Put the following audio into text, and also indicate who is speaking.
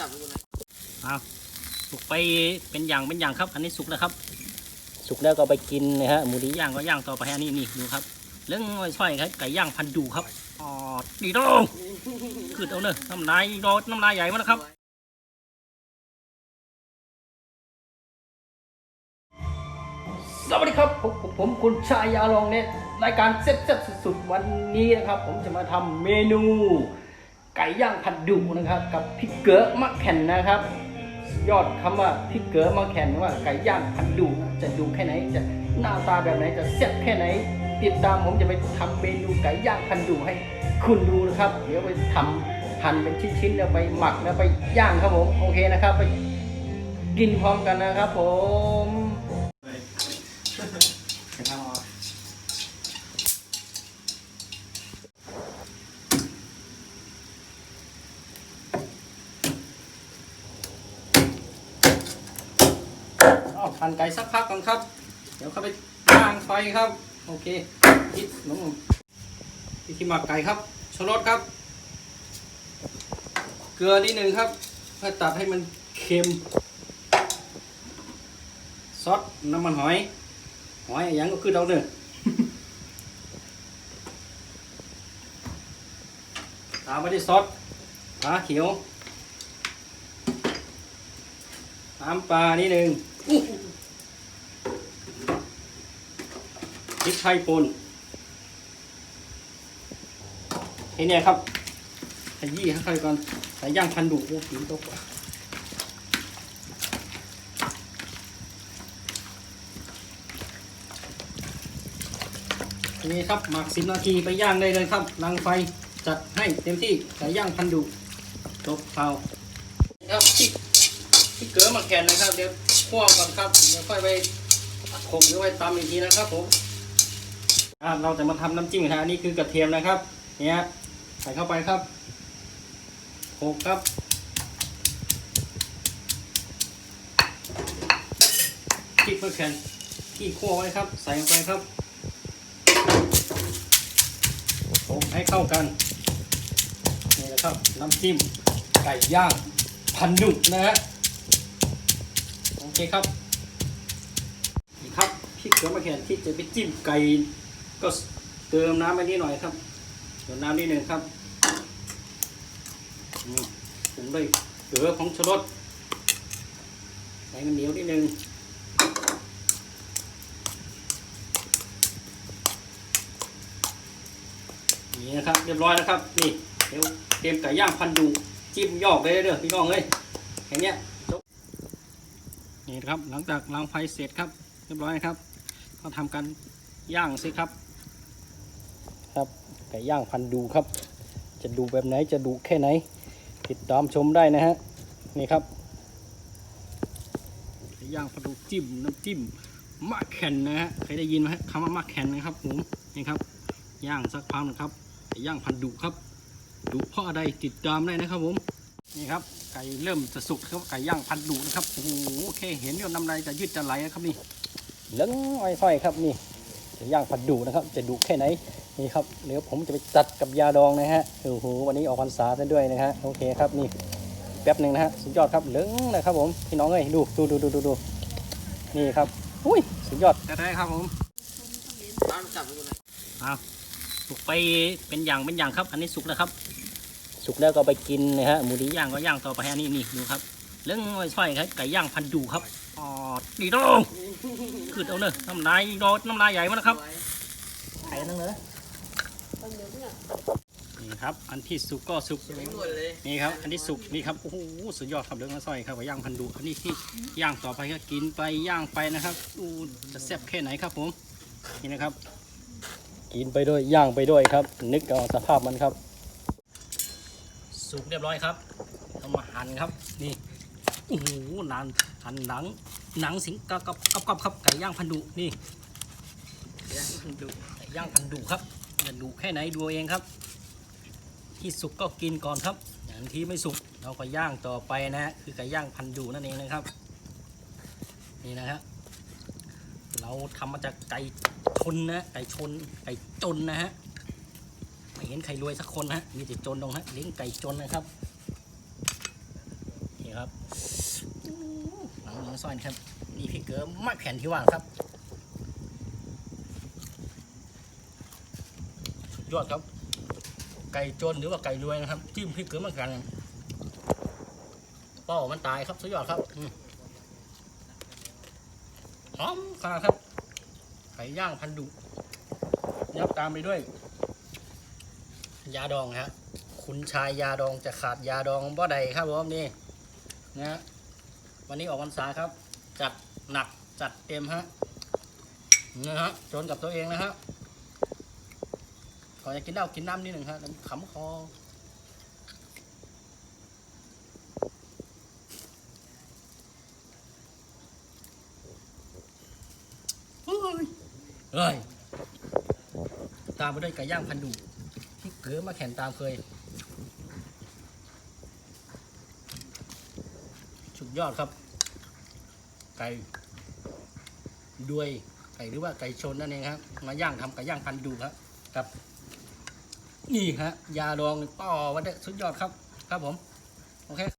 Speaker 1: จับกูเอา
Speaker 2: สุกไปเป็นอย่างเป็นอย่างครับ อันนี้สุกแล้วครับ สุกแล้วก็ไปกินนะฮะหมูดีย่างก็ย่างต่อไปอันนี้นี่ดูครับเรื่องไว้ช่อยครับไก่ย่างพันดูครับอ๋อดีโดงคือเอาเนอะน้ำลายโดดน้ำลายใหญ่มากนะครับสวัสดีครับผมผมผมคุณชายยาลองเนี่ยรายการเซ็ตเซ็ตสุดๆวันนี้นะครับ ผมจะมาทำเมนู ไก่ย่างผัดดุนะครับ กับพี่เก๋อมะแข่นนะครับ ยอดคำว่าพี่เก๋อมะแข่นว่าไก่ย่างผัดดุจะดุแค่ไหน จะหน้าตาแบบไหนจะแซ่บแค่ไหน ติดตามผมจะไปทำเมนูไก่ย่างผัดดุให้คุณดูนะครับ เดี๋ยวไปทำหั่นเป็นชิ้นๆแล้วไปหมักแล้วไปย่างครับผมโอเคนะครับ ไปกินพร้อมกันนะครับผม ปั่นไก่สักพักก่อนครับ เดี๋ยวเข้าไปย่างไฟครับ โอเคคิดลงวิธีหมักไก่ครับชรสครับ เกลือนิดหนึ่งครับเพื่อตัดให้มันเค็ม ซอสน้ำมันหอย หอยอย่างก็คือเราเนี่ยตามไปที่ซอสปลาเขียว น้ำปลานิดหนึ่งพริกไทยป่นทีเนี้ยครับขยี้ค่อยๆก่อนใส่ย่างพันดุโอ้กินตกว่ะทีนี้ครับหมักสิบนาทีไปย่างได้เลยครับรังไฟจัดให้เต็มที่ใส่ย่างพันดุจบเผาครับ พี่เก๋อมาแข่นนะครับ เดี๋ยวคั่วก่อนครับเดี๋ยวค่อยไปขมหรือไปตำอีกทีนะครับผมเราจะมาทำน้ำจิ้มนะอันนี้คือกระเทียมนะครับเนี่ยใส่เข้าไปครับโขกครับพริกมะแขวนที่คั่วไว้ครับ ใส่ลงไปครับโขกให้เข้ากันนี่นะครับ น้ำจิ้มไก่ย่างพันดุนะฮะ เคครับนี่ครับพริกเกลือมะแขนที่จะไปจิ้มไก่ก็เติมน้ำไปนิดหน่อยครับเติมน้ำนิดหนึ่งครับอืมปรุงด้วยเกลือของชรสใส่มันเหนียวนิดหนึ่งนี่นะครับเรียบร้อยนะครับนี่เดี๋ยวเตรียมไก่ย่างพันดูจิ้มยอกเลยเด้อพี่น้องเลยอย่างเงี้ย นี่ครับหลังจากล้างไฟเสร็จครับ เรียบร้อยครับก็ทำการย่างสิครับ ครับไก่ย่างพันดูครับ จะดูแบบไหนจะดูแค่ไหน ติดตามชมได้นะฮะนี่ครับไก่ย่างพันดูจิ้มน้ำจิ้มมะแขนนะฮะเคยได้ยินไหมคำว่ามะแขนนะครับผมนี่ครับย่างสักพักหนึงครับไก่ย่างพันดูครับดูเพราะอะไรติดตามได้นะครับผม นี่ครับไก่เริ่มจะสุกครับไก่ย่างพันดุนะครับโอ้โหแค่เห็นก็น้ำลายจะยืดจะไหลนะครับนี่เหลืองอ้อยๆครับนี่จะย่างพันดุนะครับ จะดุแค่ไหนนี่ครับเดี๋ยวผมจะไปจัดกับยาดองนะฮะโอ้โหวันนี้ออกพรรษาซะด้วยนะฮะโอเคครับนี่แป๊บหนึ่งนะฮะสุดยอดครับเหลืองนะครับผมพี่น้องเอ้ยดูดูดูดูดูดูนี่ครับอุ้ยสุดยอดได้ครับผม
Speaker 1: ตามจับกูเลย
Speaker 2: อ้าวสุกไปเป็นอย่างเป็นอย่างครับ อันนี้สุกแล้วครับ สุกแล้วก็ไปกินนะฮะหมูดีย่างก็ย่างต่อไปอันนี้นี่ดูครับเรื่องไว้ช่อยครับไก่ย่างพันดูครับอ๋อดีโดงคือเอาเนอะน้ำลายโดดน้ำลายใหญ่มากนะครับไข่นั่งเลยนี่ครับอันที่สุกก็สุกนี่ครับ อันที่สุกนี่ครับโอ้โหสุดยอดครับเรื่องไว้อยครับไก่ย่างพันดูอันนี้ที่ย่างต่อไปก็กินไปย่างไปนะครับดูจะแซ่บแค่ไหนครับผมนี่นะครับ กินไปด้วยย่างไปด้วยครับ นึกเอาสภาพมันครับ สุกเรียบร้อยครับเอามาหั่นครับนี่โอ้โหนานหั่นหนังหนังสิงกับกับกับกับครับไก่ย่างพันดุนี่
Speaker 1: ย่างพันดุ
Speaker 2: ไก่ย่างพันดุครับจะดุแค่ไหนดูเอาเองครับ ที่สุกก็กินก่อนครับอย่างที่ไม่สุกเราก็ย่างต่อไปนะฮะคือไก่ย่างพันดุนั่นเองนะครับ นี่นะฮะเราทำมาจากไก่ชนนะไก่ชนไก่จนนะฮะ ไม่เห็นใครรวยสักคนนะฮะมีแต่จนตรงฮะเลี้ยงไก่จนนะครับครับหนังเนื้อซอยนครับนี่พี่เก๋มาแผ่นที่ว่างครับสุดยอดครับ ไก่จนหรือว่าไก่รวยนะครับจิ้มพี่เก๋มาแผ่นป้ามันตายครับสุดยอดครับหอมขนาดครับไก่ย่างพันดุยับตามไปด้วย ยาดองฮะคุณชายยาดองจะขาดยาดองบ่ใดครับผมนี่นะฮะวันนี้ออกพรรษาครับ จัดหนักจัดเต็มฮะนะฮะจนกับตัวเองนะฮะขอจะกินเหล้ากินน้ำนิดหนึ่งฮะขำคอเฮ้ยเฮ้ยตามไปด้วยไก่ย่างพันดุ หรือมาแข่งตามเคย สุดยอดครับ ไก่ด้วยไก่หรือว่าไก่ชนนั่นเองครับมาย่างทำไก่ย่างพันดูครับครับ นี่ฮะยาดองต่อวันเด็สุดยอดครับ ครับผม โอเค